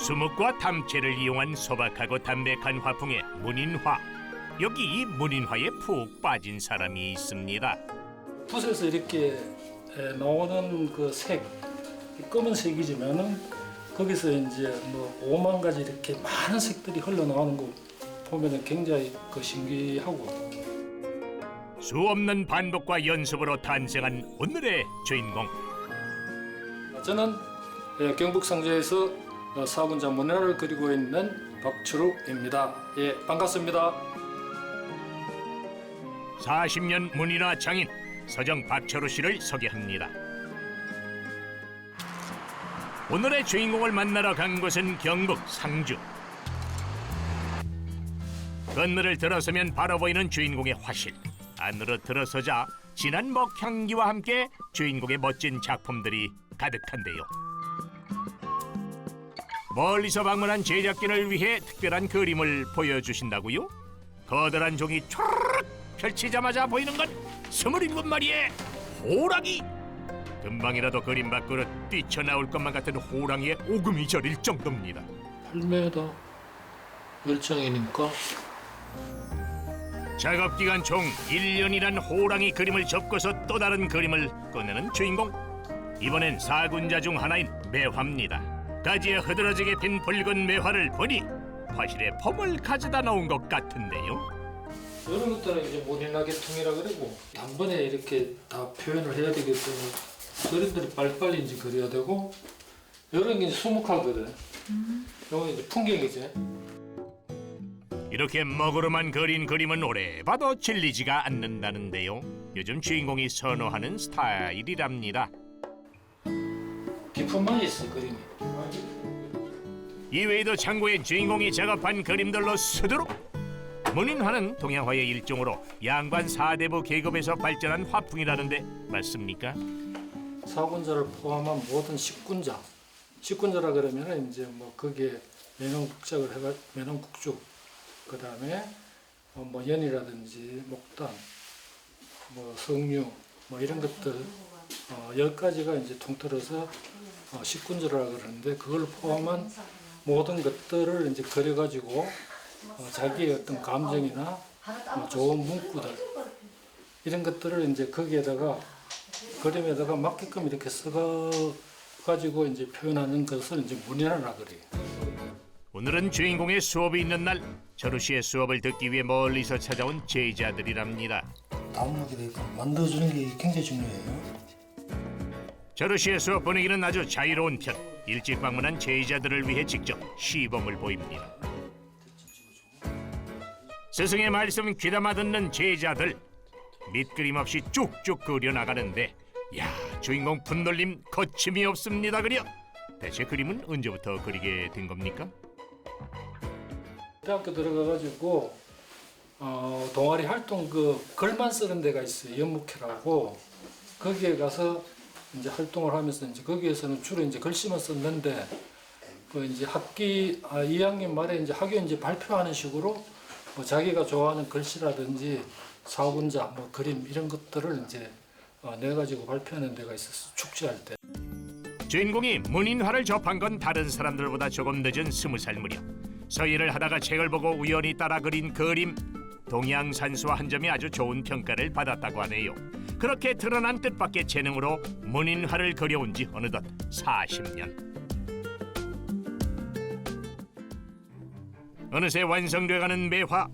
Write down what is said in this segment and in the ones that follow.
수묵과 담채를 이용한 소박하고 담백한 화풍의 문인화. 여기 이 문인화에 푹 빠진 사람이 있습니다. 붓에서 이렇게 에, 나오는 그 색, 검은색이지만은 거기서 이제 뭐 오만 가지 이렇게 많은 색들이 흘러나오는 거 보면은 굉장히 그 신기하고 수없는 반복과 연습으로 탄생한 오늘의 주인공. 저는 예, 경북 상주에서 어, 사군자 문화를 그리고 있는 박철욱입니다. 예, 반갑습니다. 40년 문인화 장인 서정 박철우 씨를 소개합니다. 오늘의 주인공을 만나러 간 곳은 경북 상주. 건너를 들어서면 바로 보이는 주인공의 화실. 안으로 들어서자 진한 먹향기와 함께 주인공의 멋진 작품들이 가득한데요. 멀리서 방문한 제작진을 위해 특별한 그림을 보여주신다고요? 거대한 종이 촤르륵 펼치자마자 보이는 건 스물일곱 마리의 호랑이. 금방이라도 그림 밖으로 뛰쳐나올 것만 같은 호랑이의 오금이 저릴 정도입니다. 8m 열정이니까 작업 기간 총 1년이란 호랑이 그림을 접고서 또 다른 그림을 꺼내는 주인공. 이번엔 사군자 중 하나인 매화입니다. 가지에 흐드러지게 핀 붉은 매화를 보니 화실에 폼을 가져다 놓은 것 같은데요. 이런 것들은 이제 모델나 계통이라 그러고 단번에 이렇게 다 표현을 해야 되기 때문에 그림들이 빨리빨리 이제 그려야 되고 이런 게 이제 수묵하거든. 이건 이제 풍경이지. 이렇게 먹으로만 그린 그림은 오래 봐도 질리지가 않는다는데요. 요즘 주인공이 선호하는 스타일이랍니다. 깊은 맛이 있어 그림이. 이외에도 창고엔 주인공이 작업한 그림들로 수두룩 문인화는 동양화의 일종으로 양관 사대부 계급에서 발전한 화풍이라는데 맞습니까? 사군자를 포함한 모든 식군자. 식군자라 그러면은 이제 뭐 거기에 매농국작을 해가 매농국죽 그다음에 어, 뭐 연이라든지 목단 뭐 석류 뭐 이런 것들 어, 열 가지가 이제 통틀어서 어, 식군자라 그러는데 그걸 포함한 모든 것들을 이제 그려가지고 어, 자기의 어떤 감정이나 뭐 좋은 문구들 이런 것들을 이제 거기에다가 그림에다가 맞게끔 이렇게 써가 가지고 이제 표현하는 것을 이제 문인화라 그래요. 오늘은 주인공의 수업이 있는 날 철우 씨의 수업을 듣기 위해 멀리서 찾아온 제자들이랍니다. 대해서 만들어주는 게 굉장히 중요해요. 씨의 수업 분위기는 아주 자유로운 편. 일찍 방문한 제자들을 위해 직접 시범을 보입니다. 스승의 말씀 귀담아 듣는 제자들 밑그림 없이 쭉쭉 그려 나가는데 야 주인공 분놀림 거침이 없습니다 그려 대체 그림은 언제부터 그리게 된 겁니까? 대학교 들어가가지고 어, 동아리 활동 그 글만 쓰는 데가 있어요. 연묵회라고 거기에 가서 이제 활동을 하면서 이제 거기에서는 주로 이제 글씨만 썼는데 그 이제 학기 아, 2학년 말에 이제 학교 이제 발표하는 식으로 뭐 자기가 좋아하는 글씨라든지 사군자 뭐 그림 이런 것들을 이제 어, 내 가지고 발표하는 데가 있었어 축제할 때. 주인공이 문인화를 접한 건 다른 사람들보다 조금 늦은 스무 살 무렵 서예를 하다가 책을 보고 우연히 따라 그린 그림 동양산수와 한 점이 아주 좋은 평가를 받았다고 하네요. 그렇게 드러난 뜻밖의 재능으로 문인화를 그려온 지 어느덧 40년. 어느새 완성돼가는 매화.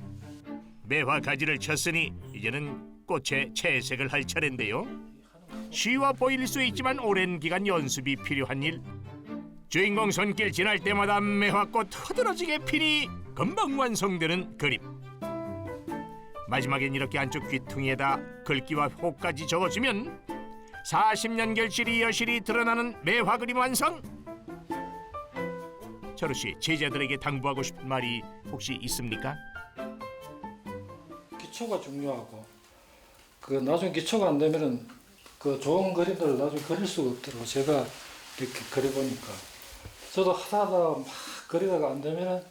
매화 가지를 쳤으니 이제는 꽃에 채색을 할 차례인데요. 쉬워 보일 수 있지만 오랜 기간 연습이 필요한 일. 주인공 손길 지날 때마다 매화꽃 흐드러지게 피니 금방 완성되는 그림. 마지막엔 이렇게 안쪽 귀퉁이에다 글귀와 호까지 적어주면 40년 결실이 여실히 드러나는 매화 그림 완성. 철우 씨 제자들에게 당부하고 싶은 말이 혹시 있습니까? 기초가 중요하고 그 나중에 기초가 안 되면은 그 좋은 그림들을 나중에 그릴 수가 없더라고 제가 이렇게 그려보니까 저도 하다 하다 막 그리다가 안 되면은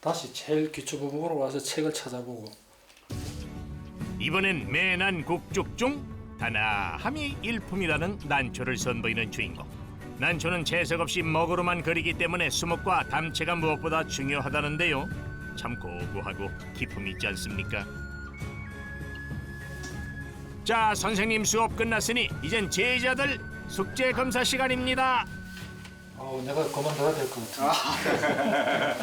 다시 제일 기초 부분으로 와서 책을 찾아보고 이번엔 매난 국죽 중 다나함이 일품이라는 난초를 선보이는 주인공 난초는 채색 없이 먹으로만 그리기 때문에 수목과 담채가 무엇보다 중요하다는데요. 참 고고하고 기품이 있지 않습니까? 자, 선생님 수업 끝났으니 이젠 제자들 숙제 검사 시간입니다. 아우 내가 그만둬야 될 것 같아.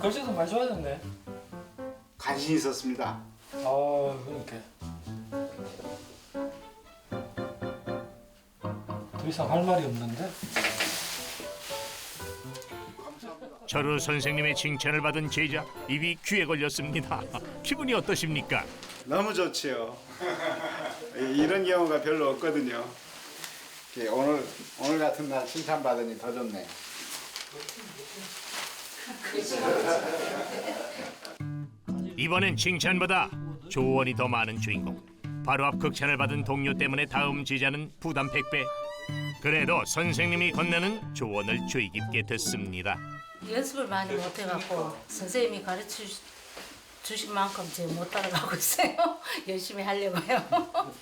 글씨도 많이 좋아졌 네. 간신히 있었습니다. 아 그렇게. 더 이상 할 말이 없는데. 저루 선생님의 칭찬을 받은 제자 입이 귀에 걸렸습니다. 기분이 어떠십니까? 너무 좋지요. 이런 경우가 별로 없거든요. 이렇게 오늘 오늘 같은 날 칭찬 받으니 더 좋네. 이번엔 칭찬보다 조언이 더 많은 주인공. 바로 앞 극찬을 받은 동료 때문에 다음 제자는 부담 100배. 그래도 선생님이 건네는 조언을 주의 깊게 듣습니다. 연습을 많이 못 해갖고 선생님이 가르쳐 주- 주신 만큼 제가 못 따라가고 있어요. 열심히 하려고요.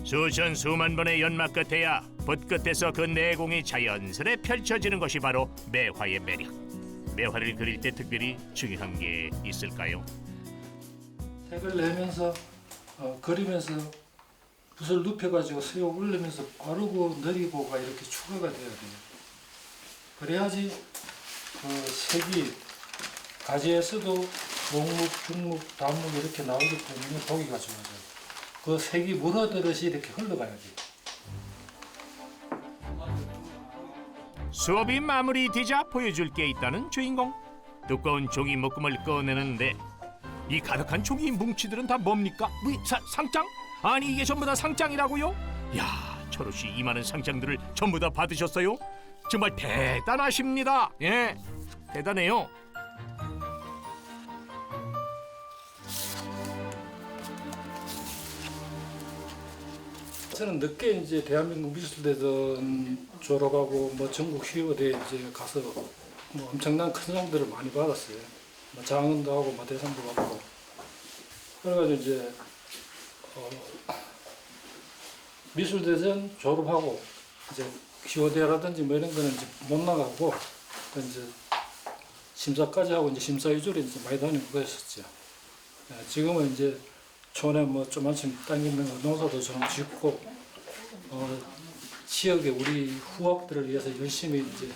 수천 수만 번의 연막 끝에야 붓 끝에서 그 내공이 자연스레 펼쳐지는 것이 바로 매화의 매력. 매화를 그릴 때 특별히 중요한 게 있을까요? 색을 내면서 어, 그리면서 붓을 눕혀가지고 세워 올리면서 빠르고 느리고가 이렇게 추가가 돼야 돼요. 그래야지 그 색이 가지에서도 목목, 중목, 단목 이렇게 나오기 때문에 보기가 좋아져요. 그 색이 물어들듯이 이렇게 흘러가야 돼요. 수업이 마무리되자 보여줄 게 있다는 주인공. 두꺼운 종이 묶음을 꺼내는데 이 가득한 종이 뭉치들은 다 뭡니까? 뭐, 사, 상장? 아니 이게 전부 다 상장이라고요? 야 철호 씨이 많은 상장들을 전부 다 받으셨어요? 정말 대단하십니다. 예, 대단해요. 저는 늦게 이제 대한민국 미술대전 졸업하고 뭐 전국 희고대 이제 가서 뭐 엄청난 큰 상들을 많이 받았어요. 뭐 장원도 하고 뭐 대상도 받고. 그래가지고 이제 어, 미술대전 졸업하고 이제 희고대라든지 뭐 이런 거는 이제 못 나가고 이제 심사까지 하고 이제 심사 위주로 이제 많이 다니고 그랬었죠. 예, 지금은 이제 촌에 뭐 조만큼 당기는 거 농사도 좀 짓고 어, 지역의 우리 후학들을 위해서 열심히 이제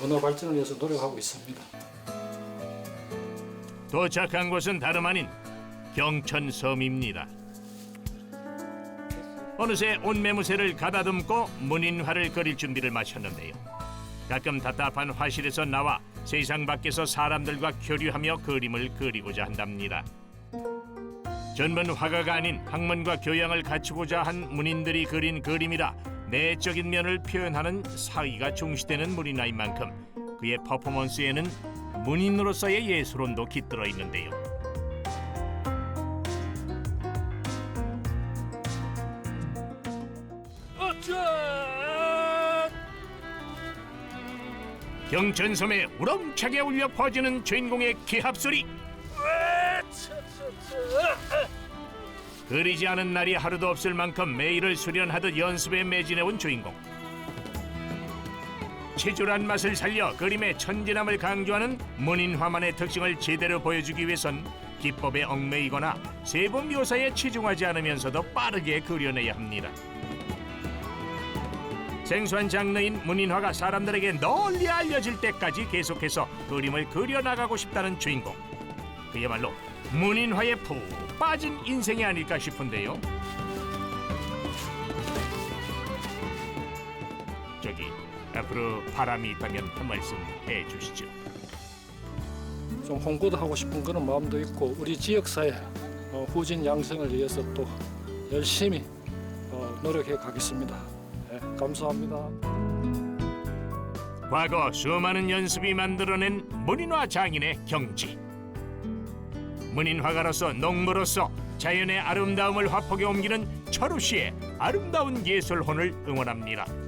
문화 발전을 위해서 노력하고 있습니다. 도착한 곳은 다름 아닌 경천섬입니다. 어느새 온매무새를 가다듬고 문인화를 그릴 준비를 마쳤는데요. 가끔 답답한 화실에서 나와 세상 밖에서 사람들과 교류하며 그림을 그리고자 한답니다. 전문 화가가 아닌 학문과 교양을 갖추고자 한 문인들이 그린 그림이라 내적인 면을 표현하는 사의가 중시되는 문인화인 만큼 그의 퍼포먼스에는 문인으로서의 예술혼도 깃들어 있는데요. 경천섬에 우렁차게 울려 퍼지는 주인공의 기합 소리. 그리지 않은 날이 하루도 없을 만큼 매일을 수련하듯 연습에 매진해온 주인공. 치졸한 맛을 살려 그림의 천진함을 강조하는 문인 화만의 특징을 제대로 보여주기 위해선 기법에 얽매이거나 세부 묘사에 치중하지 않으면서도 빠르게 그려내야 합니다. 생소한 장르인 문인화가 사람들에게 널리 알려질 때까지 계속해서 그림을 그려나가고 싶다는 주인공. 그야말로 문인화에 푹 빠진 인생이 아닐까 싶은데요. 저기 앞으로 바람이 있다면 한 말씀 해주시죠. 좀 홍보도 하고 싶은 그런 마음도 있고 우리 지역 사회 어, 후진 양성을 위해서 또 열심히 어, 노력해 가겠습니다. 예, 감사합니다. 과거 수많은 연습이 만들어낸 문인화 장인의 경지. 문인 화가로서 농부로서 자연의 아름다움을 화폭에 옮기는 철우 씨의 아름다운 예술혼을 응원합니다.